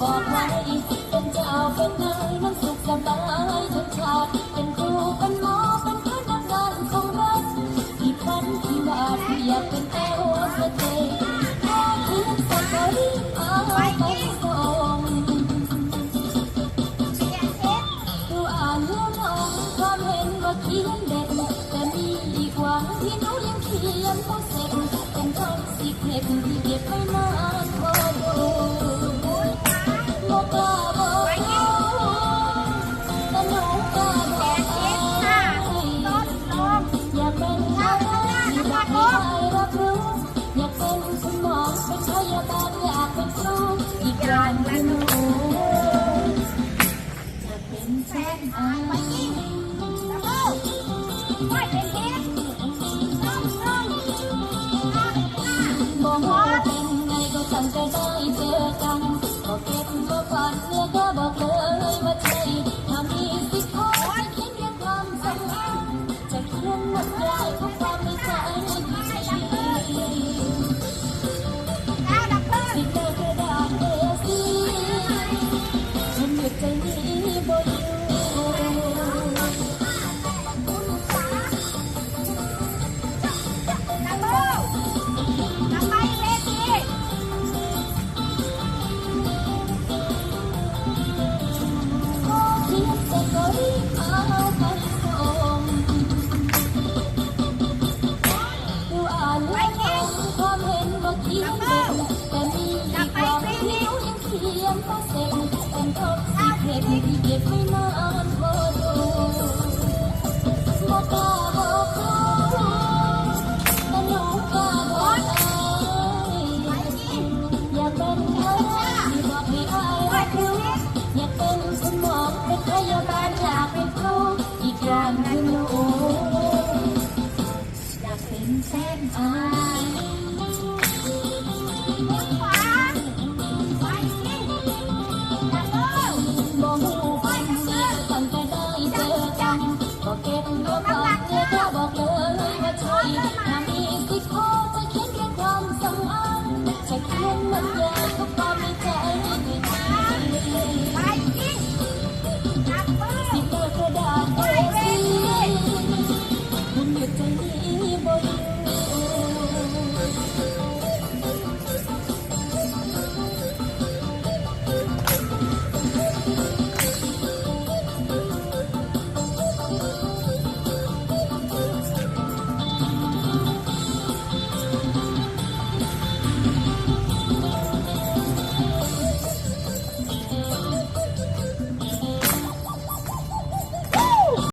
บอกไว้เป็นเจ้าเป็นนายมันสุขสบายทุกชาติเป็นครูเป็นหมอเป็นพนักงานของรัฐที่พันที่บาทอยากเป็นแต่หัวใจแค่คืนสักครั้เอาไปสอ่านเรื่องงความเห็นว่าเขียนเด็ดแต่มีอีกวังที่นูยังเขียนไม่เสร็เป็นคำสิเก็บที่เก็บไว้นา จะเป็นแฟนอายบอกว่าเป็นไงก็ตั้งใจ